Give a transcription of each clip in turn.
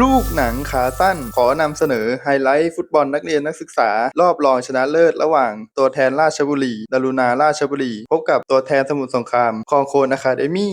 ลูกหนังขาสั้นขอนำเสนอไฮไลท์ฟุตบอลนักเรียนนักศึกษา รอบรองชนะเลิศระหว่างตัวแทนราชบุรีดารุณาราชบุรี พบกับตัวแทนสมุทรสงครามคองโคนอะคาเดมี่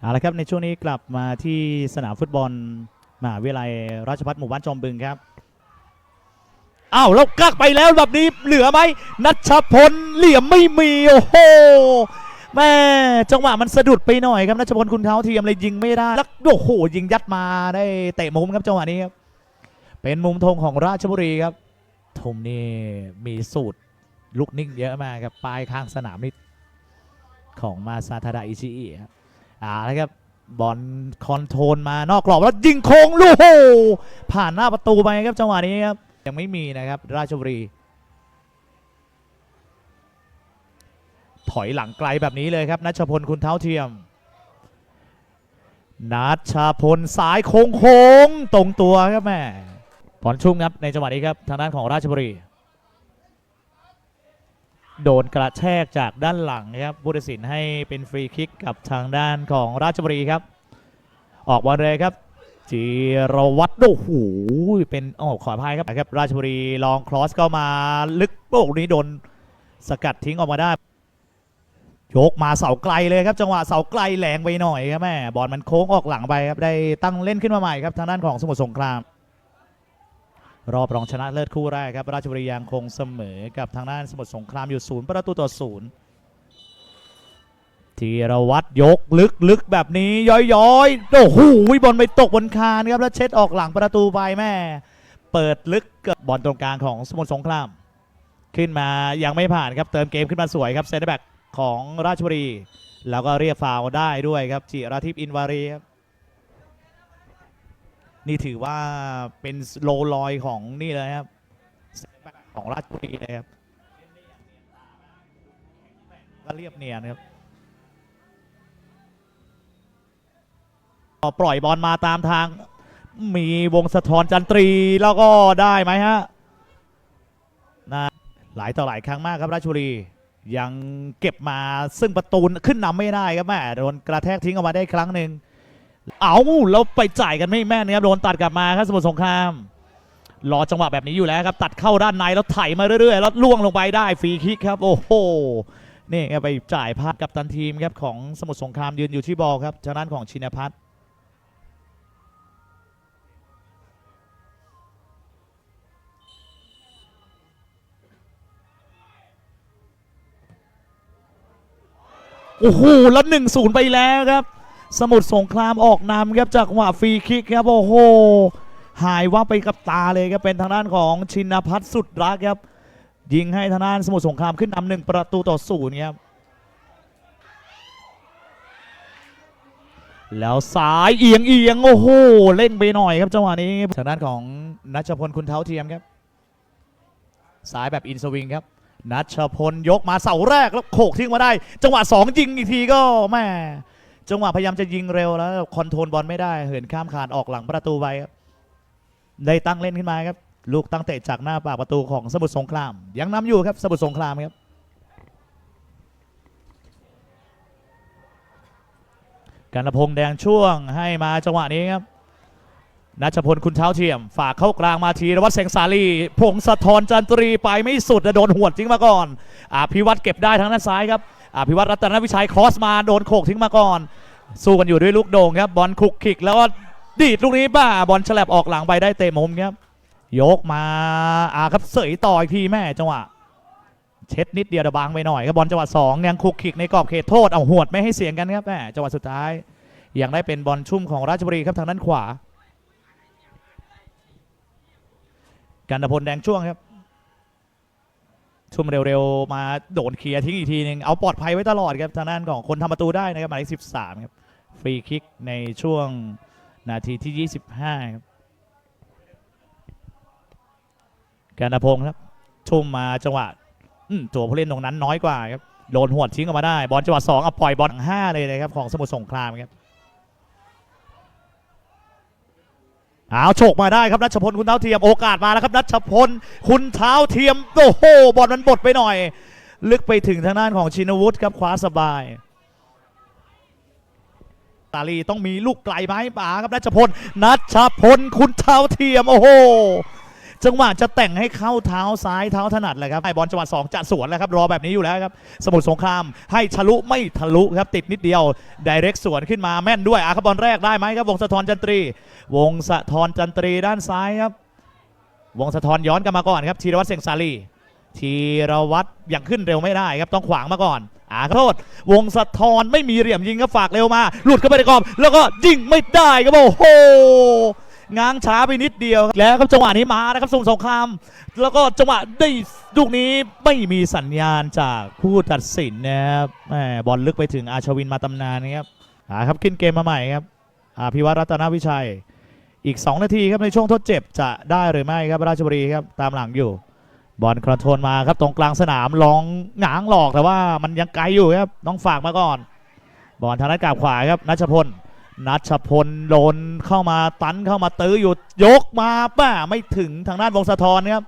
เอาละครับในช่วงนี้กลับมาที่สนามฟุตบอลมหาวิทยาลัยราชภัฏหมู่บ้านจอมบึงครับอ้าวแล้วกักไปแล้วแบบนี้เหลือไหมนัชพลเหลี่ยมไม่มีโอ้โห แม่จังหวะมันสะดุดไปหน่อยครับนัชพลคุณเท้าเทียมเลยยิงไม่ได้แล้วโอ้โหยิงยัดมาได้เตะมุมครับจังหวะนี้ครับเป็นมุมธงของราชบุรีครับธงนี่มีสูตรลูกนิ่งเยอะมากครับปลายข้างสนามนี่ของมาซาทาดาอิชิอิครับอ่าแล้วครับบอลคอนโทรลมานอกกรอบแล้วยิงโค้งลูกผ่านหน้าประตูไปครับจังหวะนี้ครับยังไม่มีนะครับราชบุรี ถอยหลังไกลแบบนี้เลยครับนัชพลคุณเท้าเทียมนัชพลสายโค้งโค้งตรงตัวครับแม่บอลชุ่มครับในจังหวะนี้ครับทางด้านของราชบุรี โดนกระแทกจากด้านหลังครับผู้ตัดสินให้เป็นฟรีคิกกับทางด้านของราชบุรีครับ ออกบอลเลยครับจีรวัตรโอ้โหเป็นโอ๋อขออภัยครับครับ ราชบุรีลองครอสเข้ามาลึกโอ้โหนี้โดนสกัดทิ้งออกมาได้ โยกมาเสาไกลเลยครับ จังหวะเสาไกลแหลงไปหน่อยครับแม่บอลมันโค้งออกหลังไปครับได้ตั้งเล่นขึ้นมาใหม่ครับทางด้านของสมุทรสงคราม รอบรองชนะเลิศคู่แรกครับราชบุรียังคงเสมอกับทางด้านสมุทรสงครามอยู่ศูนย์ประตูต่อศูนย์ธีรวัตรยกลึกลึกแบบนี้ย้อยๆโอ้โหบอลไปตกบนคานครับแล้วเช็ดออกหลังประตูไปแม่ เปิดลึกกับบอลตรงกลางของสมุทรสงคราม ขึ้นมายังไม่ผ่านครับเติมเกมขึ้นมาสวยครับเซนเตอร์แบ็ก ของราชบุรี แล้วก็เรียกฟาวได้ด้วยครับจิราทิพย์อินวารีครับนี่ถือว่าเป็นโลลอยของนี่เลยครับของราชบุรีเลยครับก็เรียบเนียนครับปล่อยบอลมาตามทาง มีวงสะท้อนจันตรีแล้วก็ได้ไหมฮะนะหลายต่อหลายครั้งมากครับราชบุรี ยังเก็บมาซึ่งประตูขึ้นนำไม่ได้ครับแม่โดนกระแทกทิ้งออกมาได้ครั้งหนึ่งเอาแล้วไปจ่ายกันไม่แม่นนะครับโดนตัดกลับมาครับสมุทรสงครามรอจังหวะแบบนี้อยู่แล้วครับ ตัดเข้าด้านในแล้วไถมาเรื่อยๆ แล้วล่วงลงไปได้ฟรีคิกครับ โอ้โหนี่ครับไปจ่ายพลาดกับตันทีมครับของสมุทรสงครามยืนอยู่ที่บอลครับทางด้านของชินพัฒน์ โอ้โหแล้วหนึ่งศูนย์ไปแล้วครับ สมุทรสงครามออกนำครับจากหวะฟรีคิกครับโอ้โหหายว่าไปกับตาเลยครับเป็นทางด้านของชินพัฒน์สุดรักครับ ยิงให้ทางด้านสมุทรสงครามขึ้นนำหนึ่งประตูต่อศูนย์ครับแล้วสายเอียงเอียงโอ้โหเล่นไปหน่อยครับจังหวะนี้ทางด้านของนัชพลคุณเท้าเทียมครับสายแบบอินสวิงครับ นัชพลยกมาเสาแรกแล้วโขกทิ้งมาได้ จังหวะสองยิงอีกทีก็แม่จังหวะพยายามจะยิงเร็วแล้วคอนโทรลบอลไม่ได้ เหินข้ามคานออกหลังประตูไปครับได้ตั้งเล่นขึ้นมาครับ ลูกตั้งเตะจากหน้าปากประตูของสมุทรสงคราม ยังนำอยู่ครับสมุทรสงครามครับกันพงแดงช่วงให้มาจังหวะนี้ครับ นัชพลคุณเท้าเทียม ฝากเข้ากลางมาทีรวัตรแสงสาลี พงศธรจันตรีไปไม่สุดโดนหวดทิ้งมาก่อนอภิวัตรเก็บได้ทางด้านซ้ายครับอภิวัตรรัตนวิชัยครอสมาโดนโขกทิ้งมาก่อน สู้กันอยู่ด้วยลูกโด่งครับบอลคุกคิกแล้วก็ดีดลูกนี้บ้าบอลฉลับออกหลังไปได้เตะมุมครับยกมาอ่าครับเสยต่ออีกทีแม่จังหวะเช็ดนิดเดียวแต่บางไปหน่อยครับบอลจังหวะสองยังคุกคิกในกรอบเขตโทษเอาหวดไม่ให้เสียงกันครับแม่จังหวะสุดท้ายยังได้เป็นบอลชุ่มของราชบุรีครับทางด้านขวา กันพลแดงช่วงครับชุ่มเร็วๆ มาโดนเคลียร์ทิ้งอีกทีหนึง เอาปลอดภัยไว้ตลอดครับทางด้านของคนทำประตูได้นะครับหมายเลข13ครับ ฟรีคิกในช่วงนาทีที่25ครับกันพงครับชุ่มมาจังหวะอืมตัวผู้เล่นตรงนั้นน้อยกว่าครับโดนหวดทิ้งออกมาได้ บอลจังหวะ2เอาปล่อยบอลห้าเลยนะครับของสมุทรสงครามครับ เอาโฉกมาได้ครับนัชพลคุณเท้าเทียมโอกาสมาแล้วครับนัชพลคุณเท้าเทียมโอ้โหบอลมันบดไปหน่อย ลึกไปถึงทางด้านของชินวุฒิครับคว้าสบายตาลีต้องมีลูกไกลไหมป๋าครับนัชพลนัชพลคุณเท้าเทียมโอ้โห จังหวะจะแต่งให้เข้าเท้าซ้ายเท้าถนัดเลยครับให้บอลจังหวะสองจะสวนแล้วครับรอแบบนี้อยู่แล้วครับสมุทรสงครามให้ทะลุไม่ทะลุครับติดนิดเดียวไดเรกสวนขึ้นมาแม่นด้วยอาครับบอลแรกได้ไหมครับวงสะทอนจันตรี วงสะทอนจันตรีด้านซ้ายครับ วงสะทอนย้อนกลันมาก่อนครับธีรวัตรเสงสาลีธีรวัตรยังขึ้นเร็วไม่ได้ครับต้องขวางมาก่อนอาขอโทษ วงสะทอนไม่มีเหลี่ยมยิงก็ฝากเร็วมา หลุดเข้าไปในกรอบแล้วก็ยิงไม่ได้ครับโอ้โห ง้างช้าไปนิดเดียวครับแล้วครับจังหวะนี้มานะครับสมสงคราม แล้วก็จังหวะได้ลูกนี้ไม่มีสัญญาณจากผู้ตัดสินนะครับบอลลึกไปถึงอาชวินมาตำนานนะครับอ่าครับขึ้นเกมมาใหม่ครับอาพิวัตรรัตนวิชัยอีก 2 นาทีครับในช่วงทดเจ็บจะได้หรือไม่ครับราชบุรีครับตามหลังอยู่ บอลคอนโทรลมาครับตรงกลางสนามลองหงางหลอกแต่ว่ามันยังไกลอยู่ครับต้องฝากมาก่อน บอลทางด้านกาบขวาครับนัชพล นัชพลโดนเข้ามาตันเข้ามาตื้ออยู่ยกมาป้าไม่ถึงทางด้านวงสะทอนครับ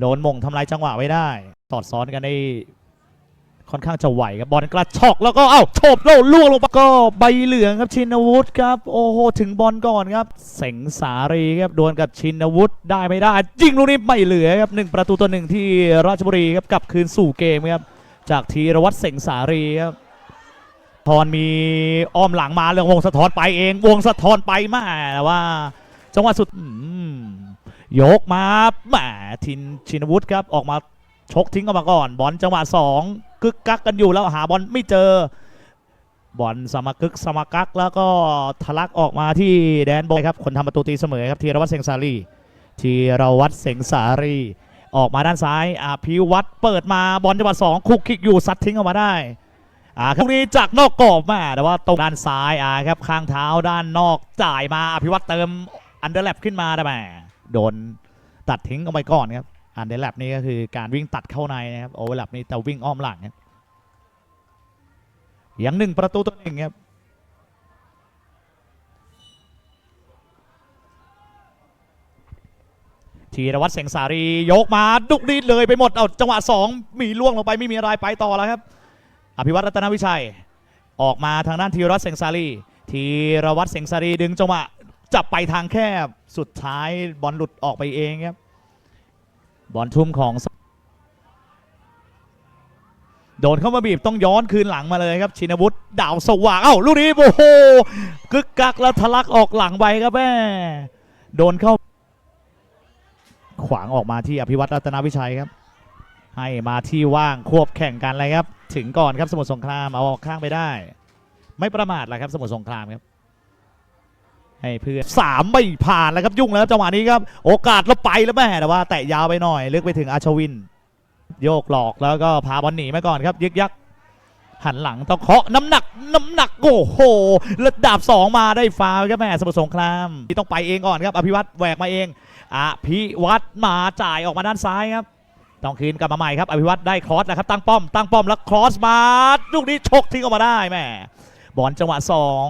โดนม่งทำลายจังหวะไว้ได้ สอดซ้อนกันได้ค่อนข้างจะไหวครับบอลกระชอกแล้วก็เอ้าโฉบโลล่วงลงไปก็ใบเหลืองครับชินวุฒิครับโอ้โหถึงบอลก่อนครับ เสงสารีครับดวลกับชินวุฒิได้ไม่ได้ยิงลูกนี้ไม่เหลือครับหนึ่งประตูต่อหนึ่งที่ราชบุรีครับกลับคืนสู่เกมครับจากธีรวัตรเสงสารีครับ ทอนมีอ้อมหลังมาเรื่องวงสะท้อนไปเอง วงสะท้อนไปมาแต่ว่า จังหวะสุดยกมาแหมทินชินวุฒิครับออกมาชกทิ้งออกมาก่อน บอลจังหวะสองกึกกักกันอยู่แล้วหาบอลไม่เจอบอลสมากึกสมากักแล้วก็ทะลักออกมาที่แดนบอยครับ คนทำประตูตีเสมอครับธีรวัตรเสงสารีธีรวัตรเสงสารีออกมาด้านซ้ายอภิวัตรเปิดมาบอลจังหวะสองคุกคิกอยู่ซัดทิ้งออกมาได้ อ่าครับนี้จากนอกกรอบมาแต่ว่าตรงด้านซ้ายอ่าครับข้างเท้าด้านนอกจ่ายมาอภิวัตรเติมอันเดอร์แลปขึ้นมาได้ไหมโดนตัดทิ้งออกไปก่อนครับอันเดอร์แลปนี่ก็คือการวิ่งตัดเข้าในนะครับโอเวอร์แลปนี่แต่วิ่งอ้อมหลังครับยังหนึ่งประตูต่อหนึ่งครับธีรวัตรเสงสารียกมาดุกดีเลยไปหมดเอาจังหวะสองมีล่วงลงไปไม่มีอะไรไปต่อแล้วครับ อภิวัตรัตนวิชัย ออกมาทางด้านธีรวัตรเสงสารีธีรวัตรเสงสารีดึงจังหวะจับไปทางแคบสุดท้ายบอลหลุดออกไปเองครับบอลทุ่มของ โดนเข้ามาบีบต้องย้อนคืนหลังมาเลยครับ ชินวุฒิดาวสว่างเอ้าลูกนี้โอ้โหกึกกักแล้วทะลักออกหลังไปครับแม่โดนเข้า ขวางออกมาที่อภิวัตรัตนวิชัยครับ ให้มาที่ว่างควบแข่งกันเลยครับ ถึงก่อนครับสมุทรสงครามเอาออกข้างไปได้ ไม่ประมาทแหละครับสมุทรสงครามครับ ให้เพื่อนสามไม่ผ่านแล้วครับยุ่งแล้วจังหวะนี้ครับ โอกาสเราไปแล้วแม่แต่ว่า แตะยาวไปหน่อย ลึกไปถึงอาชวิน โยกหลอกแล้วก็พาบอลหนีมาก่อนครับ ยึกยักหันหลังต้องเคาะน้ำหนักน้ำหนักโอ้โหแล้วดาบสองมาได้ฟาวครับแม่สมุทรสงครามที่ต้องไปเองก่อนครับ อภิวัตรแหวกมาเองอภิวัตรมาจ่ายออกมาด้านซ้ายครับ ต้องคืนกลับมาใหม่ครับ อภิวัตรได้ครอสนะครับตั้งป้อมตั้งป้อมแล้วครอสมาลูกนี้ชกทิ้งออกมาได้แม่บอลจังหวะสอง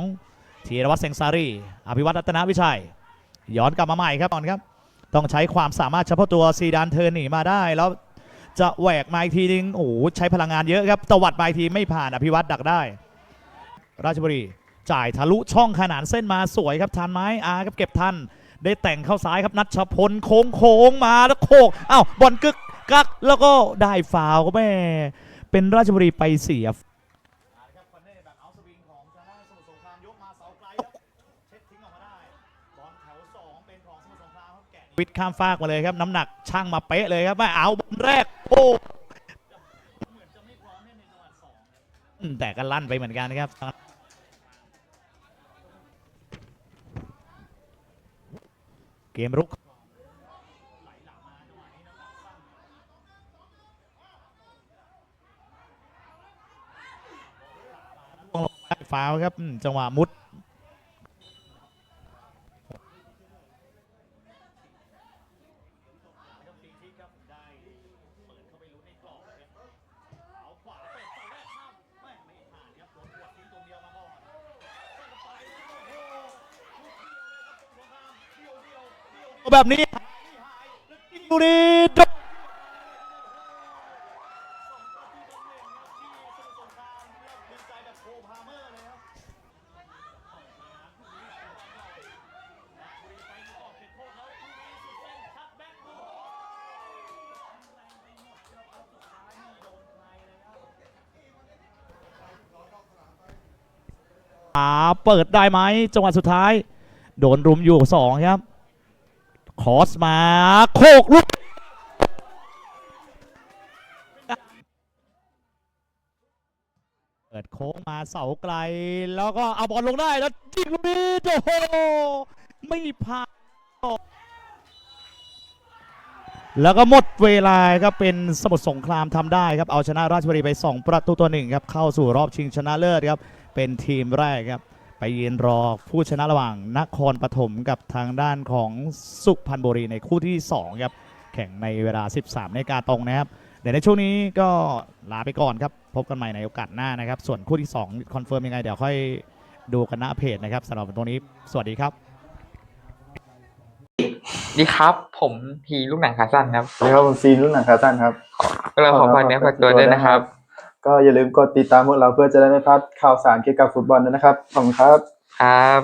ธีรวัตรเซงซารีอภิวัตรรัตนวิชัย ย้อนกลับมาใหม่ครับก่อนครับ ต้องใช้ความสามารถเฉพาะตัวซีดานเทิร์นหนีมาได้แล้วจะแหวกมาอีกทีนึงโอ้โหใช้พลังงานเยอะครับตวัดมาอีกทีไม่ผ่านอภิวัตรดักได้ ราชบุรี จ่ายทะลุช่องขนานเส้นมาสวยครับทันไหมอาครับเก็บทันได้แต่งเข้าซ้ายครับนัชพลโค้งโค้งมาแล้วโคกอ้าวบอลกึก กักแล้วก็ได้ฟาวก็แม่เป็นราชบุรีไปเสียวิทข้ามฟากมาเลยครับ น้ำหนักช่างมาเป๊ะเลยครับไม่เอาบอลแรกโอ้แต่ก็ลั่นไปเหมือนกันนะครับเกมรุก ฟาวครับจังหวะมุดแบบนี้ดูดิาเปิดได้ไหมจังหวะสุดท้าย โดนรุมอยู่สองครับ คอสมาโคกลูกเปิดโค้งมาเสาไกล แล้วก็เอาบอลลงได้แล้วยิงลูกนี้โอ้โหไม่ผ่านแล้วก็หมดเวลาครับเป็นสมุทรสงครามทำได้ครับ เอาชนะราชบุรีไป 2 ประตูตัวหนึ่งครับ เข้าสู่รอบชิงชนะเลิศครับ เป็นทีมแรกครับ ไปยืนรอผู้ชนะระหว่างนครปฐมกับทางด้านของสุพรรณบุรีในคู่ที่ 2 ครับ แข่งในเวลา 13นาฬิกาตรงนะครับ เดี๋ยวในช่วงนี้ก็ลาไปก่อนครับ พบกันใหม่ในโอกาสหน้านะครับ ส่วนคู่ที่ 2 คอนเฟิร์มยังไง เดี๋ยวค่อยดูกันหน้าเพจนะครับสำหรับตรงนี้ สวัสดีครับดีครับ ผมพีลูกหนังขาสั้นครับสวัสดีครับผมซีนรุ่นหนังขาสั้นครับเราขอฝากเนื้อฝากตัวด้วยนะครับ ก็อย่าลืมกดติดตามพวกเราเพื่อจะได้ไม่พลาดข่าวสารเกี่ยวกับฟุตบอลด้วยนะครับ ขอบคุณครับ ครับ